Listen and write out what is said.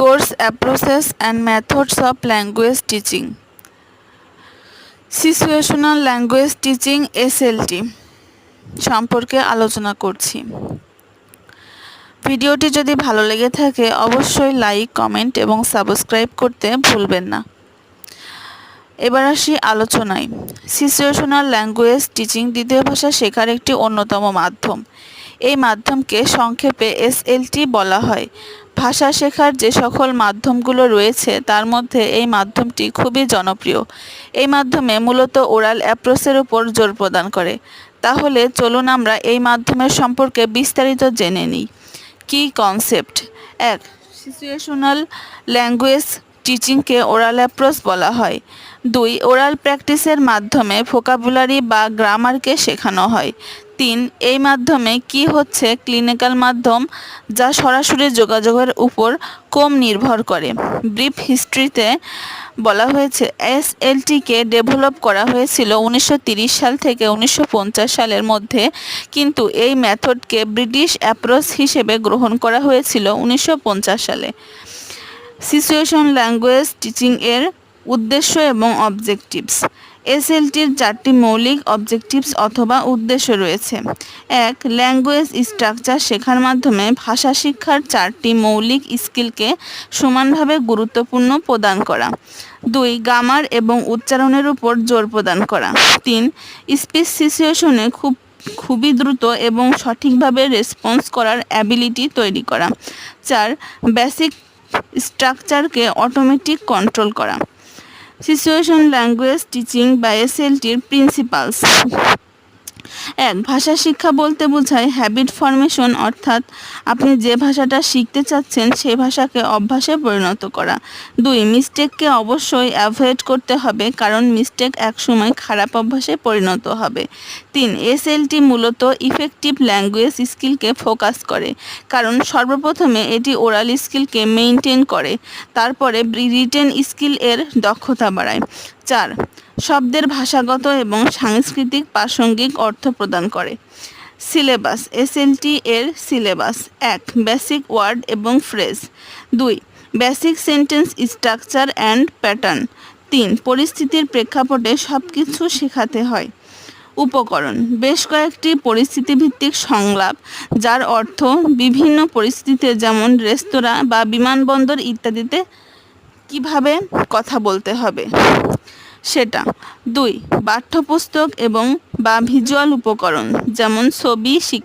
Course Approaches and Methods of Language Teaching. Situational language teaching SLT সম্পর্কে আলোচনা করছি। ভিডিওটি যদি ভালো লেগে থাকে, অবশ্যই লাইক কমেন্ট এবং সাবস্ক্রাইব করতে ভুলবেন না। এবার আসি আলোচনায়। সিচুয়েশনাল ল্যাঙ্গুয়েজ টিচিং দ্বিতীয় ভাষা শেখার একটি অন্যতম মাধ্যম। এই মাধ্যমকে সংক্ষেপে এসএলটি বলা হয়। ভাষা শেখার যে সকল মাধ্যমগুলো রয়েছে, তার মধ্যে এই মাধ্যমটি খুবই জনপ্রিয়। এই মাধ্যমে মূলত ওরাল অ্যাপ্রোচের উপর জোর প্রদান করে। তাহলে চলুন আমরা এই মাধ্যমের সম্পর্কে বিস্তারিত জেনে নিই। কি কনসেপ্ট? এক, সিচুয়েশনাল ল্যাঙ্গুয়েজ টিচিংকে ওরাল অ্যাপ্রোচ বলা হয়। দুই ওরাল প্র্যাকটিসের মাধ্যমে ভোকাবুলারি বা গ্রামারকে শেখানো হয়। তিন, এই মাধ্যমে কি হচ্ছে ক্লিনিক্যাল মাধ্যম যা সরাসরি যোগাযোগের উপর কম নির্ভর করে। ব্রিফ হিস্ট্রিতে বলা হয়েছে এস এলটিকে ডেভেলপ করা হয়েছিল উনিশশো সাল থেকে উনিশশো পঞ্চাশ সালের মধ্যে, কিন্তু এই মেথডকে ব্রিটিশ অ্যাপ্রোচ হিসেবে গ্রহণ করা হয়েছিল উনিশশো পঞ্চাশ সালে। সিচুয়েশন ল্যাঙ্গুয়েজ টিচিং এর উদ্দেশ্য এবং অবজেক্টিভস এসএলটির চারটি মৌলিক অবজেক্টিভস অথবা উদ্দেশ্য রয়েছে। এক ল্যাঙ্গুয়েজ স্ট্রাকচার শেখার মাধ্যমে ভাষা শিক্ষার চারটি মৌলিক স্কিলকে সমানভাবে গুরুত্বপূর্ণ প্রদান করা। দুই গামার এবং উচ্চারণের উপর জোর প্রদান করা। তিন স্পিচ সিচুয়েশনে খুব, খুবই দ্রুত এবং সঠিকভাবে রেসপন্স করার অ্যাবিলিটি তৈরি করা। চার বেসিক স্ট্রাকচারকে অটোমেটিক কন্ট্রোল করা। সিচুয়েশন ল্যাঙ্গুয়েজ টিচিং বা এসএলটির প্রিন্সিপালস এক ভাষা শিক্ষা বলতে বোঝায় হ্যাবিট ফরমেশন অর্থাৎ আপনি যে ভাষাটা শিখতে চাচ্ছেন সেই ভাষাকে অভ্যাসে পরিণত করা। দুই মিস্টেককে অবশ্যই অ্যাভয়েড করতে হবে, কারণ মিস্টেক একসময় খারাপ অভ্যাসে পরিণত হবে। তিন এসএলটি মূলত ইফেক্টিভ ল্যাঙ্গুয়েজ স্কিলকে ফোকাস করে, কারণ সর্বপ্রথমে এটি ওরাল স্কিলকে মেনটেন করে, তারপরে রিটেন স্কিল এর দক্ষতা বাড়ায়। চার শব্দের ভাষাগত এবং সাংস্কৃতিক প্রাসঙ্গিক অর্থ প্রদান করে। সিলেবাস এসএলটি এর সিলেবাস। এক বেসিক ওয়ার্ড এবং ফ্রেজ দুই basic sentence structure and pattern তিন, পরিস্থিতির প্রেক্ষাপটে সব কিছু শেখাতে হয়। উপকরণ, বেশ কয়েকটি পরিস্থিতিভিত্তিক সংলাপ, যার অর্থ বিভিন্ন পরিস্থিতিতে যেমন রেস্তোরাঁ বা বিমানবন্দর ইত্যাদিতে কীভাবে কথা বলতে হবে। সেটা। দুই পাঠ্যপুস্তক এবং বা ভিজুয়াল উপকরণ যেমন ছবি